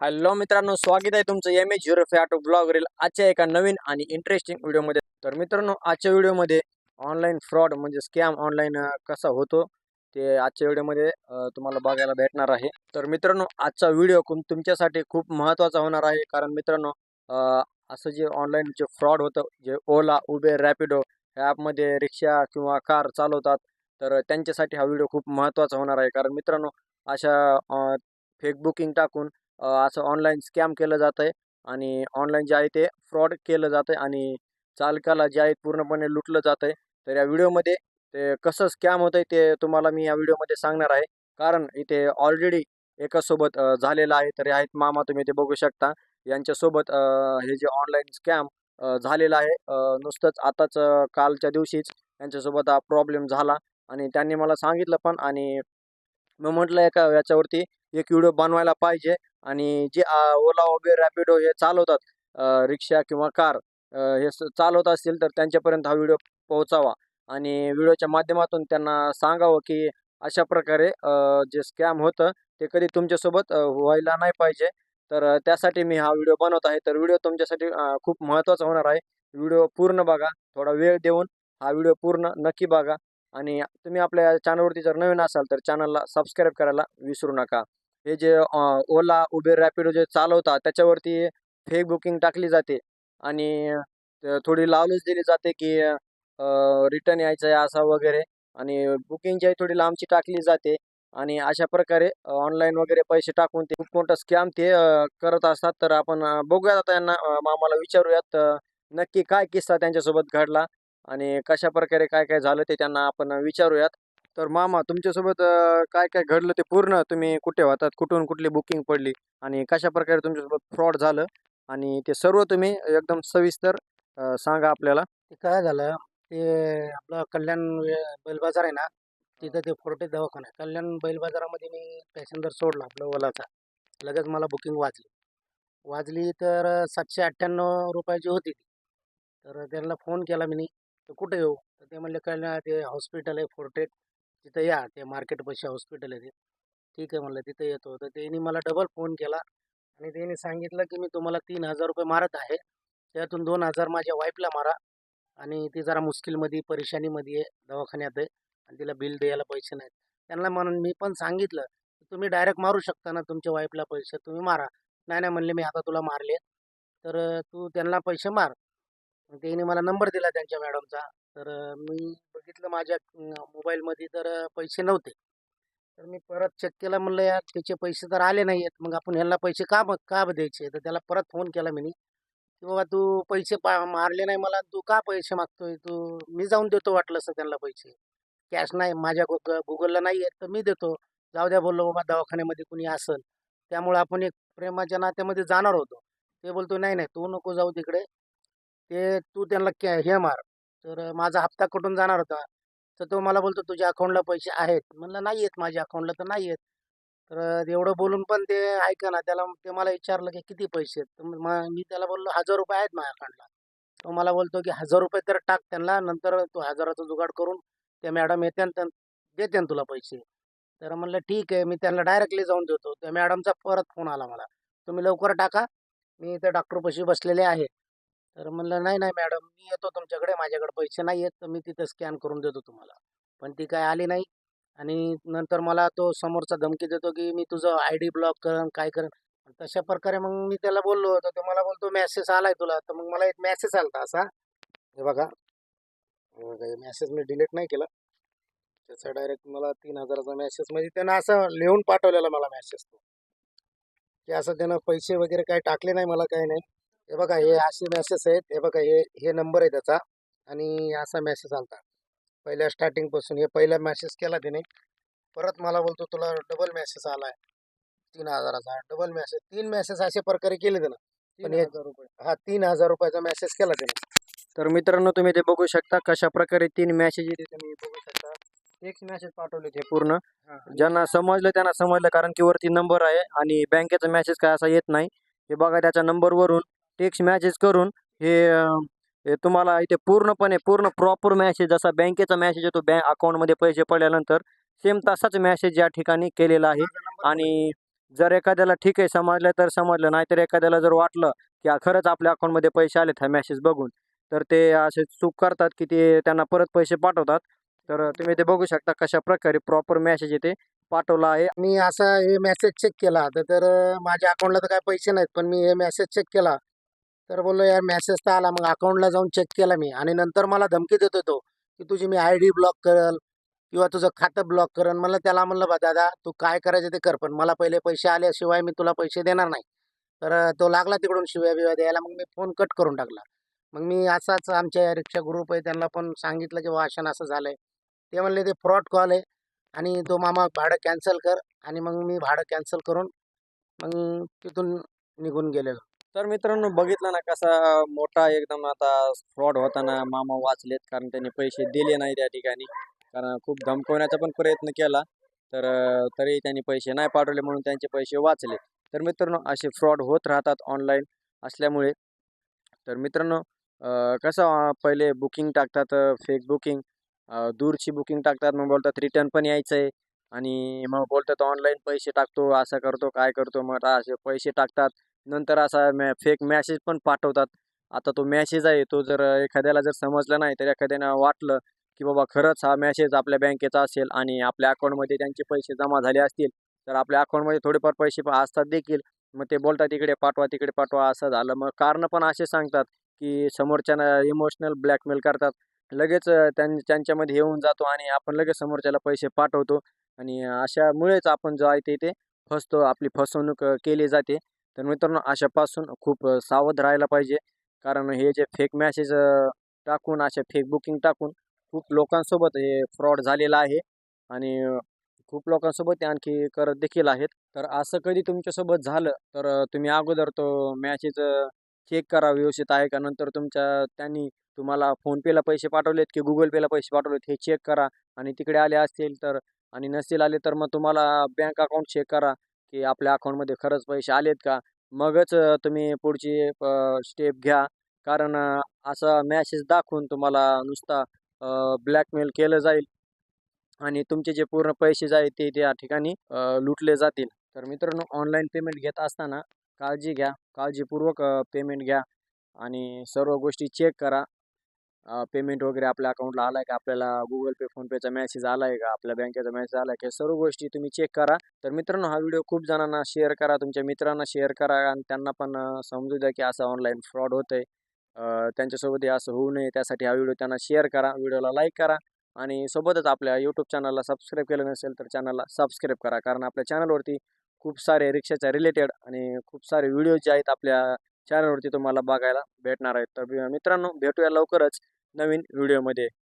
Hello मित्रांनो स्वागत आहे तुमचं एम एच झिरो फॅटो ब्लॉगवरील आजच्या एका नवीन आणि इंटरेस्टिंग व्हिडिओमध्ये तर मित्रांनो आजच्या व्हिडिओमध्ये ऑनलाईन फ्रॉड म्हणजे स्कॅम ऑनलाईन कसा होतो ते आजच्या व्हिडिओमध्ये तुम्हाला बघायला भेटणार आहे. तर मित्रांनो आजचा व्हिडिओ तुमच्यासाठी खूप महत्त्वाचा होणार आहे. कारण मित्रांनो असं जे ऑनलाईन जे फ्रॉड होतं जे ओला उबेर रॅपिडो ह्या ॲपमध्ये रिक्षा किंवा कार चालवतात तर त्यांच्यासाठी हा व्हिडिओ खूप महत्त्वाचा होणार आहे. कारण मित्रांनो अशा फेक बुकिंग टाकून असं ऑनलाईन स्कॅम केलं जातं आहे आणि ऑनलाईन जे आहे ते फ्रॉड केलं जातं आहे आणि चालकाला जे आहे पूर्णपणे लुटलं जातं आहे तर या व्हिडिओमध्ये ते कसं स्कॅम होतं आहे ते तुम्हाला मी या व्हिडिओमध्ये सांगणार आहे. कारण इथे ऑलरेडी एकासोबत झालेलं आहे. तर हे आहेत मामा तुम्ही ते बघू शकता. यांच्यासोबत हे जे ऑनलाईन स्कॅम झालेलं आहे. नुसतंच आताच कालच्या दिवशीच यांच्यासोबत हा प्रॉब्लेम झाला आणि त्यांनी मला सांगितलं पण आणि मग म्हटलं एका याच्यावरती एक व्हिडिओ बनवायला पाहिजे. आणि जे ओला उबेर रॅपिडो हे चालवतात रिक्षा किंवा कार हे स- चालवत असतील तर त्यांच्यापर्यंत हा व्हिडिओ पोहोचावा. आणि व्हिडिओच्या माध्यमातून त्यांना सांगावं की अशा प्रकारे जे स्कॅम होतं ते कधी तुमच्यासोबत व्हायला नाही पाहिजे. तर त्यासाठी मी हा व्हिडिओ बनवत आहे. तर व्हिडिओ तुमच्यासाठी खूप महत्त्वाचा होणार आहे. व्हिडिओ पूर्ण बघा. थोडा वेळ देऊन हा व्हिडिओ पूर्ण नक्की बघा. आणि तुम्ही आपल्या चॅनलवरती जर नवीन असाल तर चॅनलला सबस्क्राईब करायला विसरू नका. हे जे ओला उबेर रॅपिडो जे चालवतात त्याच्यावरती फेक बुकिंग टाकली जाते. आणि थोडी लावलच दिली जाते की रिटर्न यायचं आहे असा वगैरे. आणि बुकिंग जी आहे थोडी लांबची टाकली जाते. आणि अशा प्रकारे ऑनलाईन वगैरे पैसे टाकून ते खूप मोठा स्कॅम ते करत असतात. तर आपण बघूयात आता यांना मामाला विचारूयात नक्की काय किस्सा त्यांच्यासोबत घडला आणि कशा प्रकारे काय काय झालं ते त्यांना आपण विचारूयात. तर मामा तुमच्यासोबत काय काय घडलं ते पूर्ण तुम्ही कुठे होतात? कुठून कुठली बुकिंग पडली? आणि कशा प्रकारे तुमच्यासोबत फ्रॉड झालं? आणि ते सर्व तुम्ही एकदम सविस्तर सांगा आपल्याला. ते काय झालं? ते आपलं कल्याण वे- बैल बाजार आहे ना? तिथं ते फोर्टे दवाखाना आहे कल्याण बैल बाजारामध्ये मी पॅसेंजर सोडला आपलं ओलाचा. लगेच मला बुकिंग वाजली. वाजली तर सातशे अठ्ठ्याण्णव रुपयाची होती ती. तर त्यांना फोन केला मी. तर कुठे येऊ? तर ते म्हणले कल्याण ते हॉस्पिटल आहे फोर्टेट तिथं या ते मार्केट पैसे हॉस्पिटल आहे ते. ठीक आहे म्हणलं तिथं येतो. तर त्यांनी मला डबल फोन केला आणि त्यांनी सांगितलं की मी तुम्हाला तीन हजार रुपये मारत आहे. त्यातून दोन हजार माझ्या वाईफला मारा आणि ती जरा मुश्किलमध्ये परेशानीमध्ये आहे दवाखान्यात आहे आणि तिला बिल द्यायला पैसे नाहीत. त्यांना म्हणून मी पण सांगितलं तुम्ही डायरेक्ट मारू शकता ना तुमच्या वाईफला पैसे तुम्ही मारा. नाही नाही म्हणले मी आता तुला मारले. तर तू त्यांना पैसे मार. मग त्यांनी मला नंबर दिला त्यांच्या मॅडमचा. तर मी बघितलं माझ्या मोबाईलमध्ये तर पैसे नव्हते. तर मी परत चेक केला म्हणलं यार त्याचे पैसे तर आले नाही आहेत मग आपण ह्यांना पैसे का मग का द्यायचे? तर त्याला परत फोन केला मी की बाबा तू पैसे पा मारले नाही मला. तू का पैसे मागतोय? तू मी जाऊन देतो वाटलं असं त्यांना पैसे. कॅश नाही माझ्या गुग गुगलला नाही आहेत तर मी देतो. जाऊ द्या बोललो बाबा दवाखान्यामध्ये कुणी असेल त्यामुळे आपण एक प्रेमाच्या नात्यामध्ये जाणार होतो. ते बोलतो नाही नाही तू नको जाऊ तिकडे. ते तू त्यांना कॅ हे मार. तर माझा हप्ता कुठून जाणार होता? तर तो मला बोलतो तुझ्या अकाउंटला पैसे आहेत. म्हणलं नाही आहेत माझ्या अकाउंटला तर नाही आहेत तर एवढं बोलून पण ते ऐका ना त्याला ते मला विचारलं की किती पैसे आहेत? तर मग मी त्याला बोललो हजार रुपये आहेत माझ्या अकाउंटला. तो मला बोलतो की हजार रुपये तर टाक त्यांना नंतर तू हजाराचा जुगाड करून त्या मॅडम येते देते तुला पैसे. तर म्हणलं ठीक आहे मी त्यांना डायरेक्टली जाऊन देतो. त्या मॅडमचा परत फोन आला मला. तुम्ही लवकर टाका मी इथे डॉक्टरपाशी बसलेले आहे. तर म्हणलं नाही नाही मॅडम मी येतो तुमच्याकडे माझ्याकडे पैसे नाही आहेत तर मी तिथं स्कॅन करून देतो तुम्हाला. पण ती काय आली नाही आणि नंतर मला तो समोरचा धमकी देतो की मी तुझं आय डी ब्लॉक करेन काय करेन तशा प्रकारे मग मी त्याला बोललो तर तो मला बोलतो मेसेज आलाय तुला. तर मग मला एक मेसेज आलता असा. हे बघा. मेसेज मी डिलीट नाही केला. त्याचा डायरेक्ट मला तीन हजाराचा मेसेज म्हणजे त्यानं असं लिहून पाठवलेला मला मेसेज तो. की असं त्यानं पैसे वगैरे काही टाकले नाही मला काही नाही. हे बघा हे असे मेसेज आहेत. हे बघा हे हे नंबर आहे त्याचा. आणि असा मेसेज आलता. पहिल्या स्टार्टिंगपासून हे पहिला मेसेज केला त्याने परत मला बोलतो तुला डबल मेसेज आलाय. तीन हजाराचा. डबल मेसेज तीन मेसेज अशा प्रकारे केले त्यानं पण हे हा तीन हजार रुपयाचा मेसेज केला त्याने तर मित्रांनो तुम्ही ते बघू शकता कशा प्रकारे तीन मॅसेज येते तुम्ही बघू शकता. एक मॅसेज पाठवले ते पूर्ण. ज्यांना समजलं त्यांना समजलं कारण की वरती नंबर आहे आणि बँकेचा मेसेज काय असा येत नाही. हे बघा त्याच्या नंबरवरून टेक्स्ट मॅसेज करून हे तुम्हाला इथे पूर्णपणे पूर्ण प्रॉपर मॅसेज जसा बँकेचा मॅसेज येतो बँक अकाउंटमध्ये पैसे पडल्यानंतर सेम तसाच मॅसेज या ठिकाणी केलेला आहे. आणि जर एखाद्याला ठीक आहे समजलं तर समजलं नाहीतर एखाद्याला जर वाटलं की खरंच आपल्या अकाउंटमध्ये पैसे आलेत हा मॅसेज बघून तर ते असे चूक करतात की ते त्यांना परत पैसे पाठवतात. तर तुम्ही ते बघू शकता कशा प्रकारे प्रॉपर मॅसेज येते पाठवला आहे. मी असा हे मेसेज चेक केला. तर तर माझ्या अकाउंटला तर काय पैसे नाहीत पण मी हे मेसेज चेक केला. तर बोललो यार मेसेज तर आला मग अकाउंटला जाऊन चेक केला मी. आणि नंतर मला धमकी देतो तो की तुझी मी आय डी ब्लॉक करल किंवा तुझं खातं ब्लॉक करल. मला त्याला म्हणलं बा दादा तू काय करायचं ते कर पण मला पहिले पैसे आल्याशिवाय मी तुला पैसे देणार नाही. तर तो लागला तिकडून शिव्या बिव्या द्यायला मग मी फोन कट करून टाकला. मग मी असाच आमच्या रिक्षा ग्रुप आहे त्यांना पण सांगितलं की वाशन असं झालंय. ते म्हणले ते फ्रॉड कॉल आहे. आणि तो मामा भाडं कॅन्सल कर. आणि मग मी भाडं कॅन्सल करून मग तिथून निघून गेलेलो. तर मित्रांनो बघितलं ना कसा मोठा एकदम आता फ्रॉड होताना मामा वाचलेत कारण त्यांनी पैसे दिले नाही त्या ठिकाणी. कारण खूप धमकवण्याचा पण प्रयत्न केला. तर तरी त्यांनी पैसे नाही पाठवले म्हणून त्यांचे पैसे वाचले तर मित्रांनो असे फ्रॉड होत राहतात ऑनलाईन असल्यामुळे. तर मित्रांनो कसं पहिले बुकिंग टाकतात फेक बुकिंग दूरची बुकिंग टाकतात मग बोलतात रिटर्न पण यायचं आहे आणि मग बोलतात ऑनलाईन पैसे टाकतो असं करतो काय करतो मग आता असे पैसे टाकतात. नंतर असा मॅ फेक मॅसेज पण पाठवतात. आता तो मॅसेज आहे तो जर एखाद्याला जर समजला नाही तर एखाद्यानं वाटलं की बाबा खरंच हा मॅसेज आपल्या बँकेचा असेल आणि आपल्या अकाउंटमध्ये त्यांचे पैसे जमा झाले असतील तर आपल्या अकाउंटमध्ये थोडेफार पैसे असतात देखील. मग ते बोलतात इकडे पाठवा तिकडे पाठवा असं झालं. मग कारण पण असे सांगतात की समोरच्यानं इमोशनल ब्लॅकमेल करतात. लगेच त्यां त्यांच्यामध्ये येऊन जातो आणि आपण लगेच समोरच्याला पैसे पाठवतो. आणि अशामुळेच आपण जो आहे ते ते फसतो. आपली फसवणूक केली जाते. तर मित्रांनो अशापासून खूप सावध राहायला पाहिजे. कारण हे जे फेक मॅसेज टाकून अशा फेक बुकिंग टाकून खूप लोकांसोबत हे फ्रॉड झालेलं आहे. आणि खूप लोकांसोबत ते आणखी करत देखील आहेत. तर असं कधी तुमच्यासोबत झालं तर तुम्ही अगोदर तो मॅसेज चेक करा व्यवस्थित आहे का? नंतर तुमच्या त्यांनी तुम्हाला फोनपेला पैसे पाठवलेत की गुगल पेला पैसे पाठवलेत हे चेक करा. आणि तिकडे आले असतील तर आणि नसतील आले तर मग तुम्हाला बँक अकाउंट चेक करा. की आपल्या अकाउंटमध्ये खरंच पैसे आलेत का? मगच तुम्ही पुढची स्टेप घ्या. कारण असा मॅसेज दाखवून तुम्हाला नुसता ब्लॅकमेल केलं जाईल आणि तुमचे जे पूर्ण पैसे जाईल ते त्या ठिकाणी लुटले जातील. तर मित्रांनो ऑनलाईन पेमेंट घेत असताना काळजी घ्या. काळजीपूर्वक पेमेंट घ्या आणि सर्व गोष्टी चेक करा. पेमेंट वगैरे आपल्या अकाउंटला आला आहे का? आपल्याला गुगल पे फोनपेचा मेसेज आला आहे का? आपल्या बँकेचा मेसेज आला आहे का? सर्व गोष्टी तुम्ही चेक करा. तर मित्रांनो हा व्हिडिओ खूप जणांना शेअर करा. तुमच्या मित्रांना शेअर करा. आणि त्यांना पण समजू द्या की असं ऑनलाईन फ्रॉड होतं आहे त्यांच्यासोबतही असं होऊ नये. त्यासाठी हा व्हिडिओ त्यांना शेअर करा. व्हिडिओला लाईक करा. आणि सोबतच आपल्या यूट्यूब चॅनलला सबस्क्राईब केलं नसेल तर चॅनलला सबस्क्राईब करा. कारण आपल्या चॅनलवरती खूप सारे रिक्षाच्या रिलेटेड आणि खूप सारे व्हिडिओ जे आहेत आपल्या चॅनलवरती तुम्हाला बघायला भेटणार आहेत. तर मित्रांनो भेटूया लवकरच. नवीन व्हिडिओमध्ये.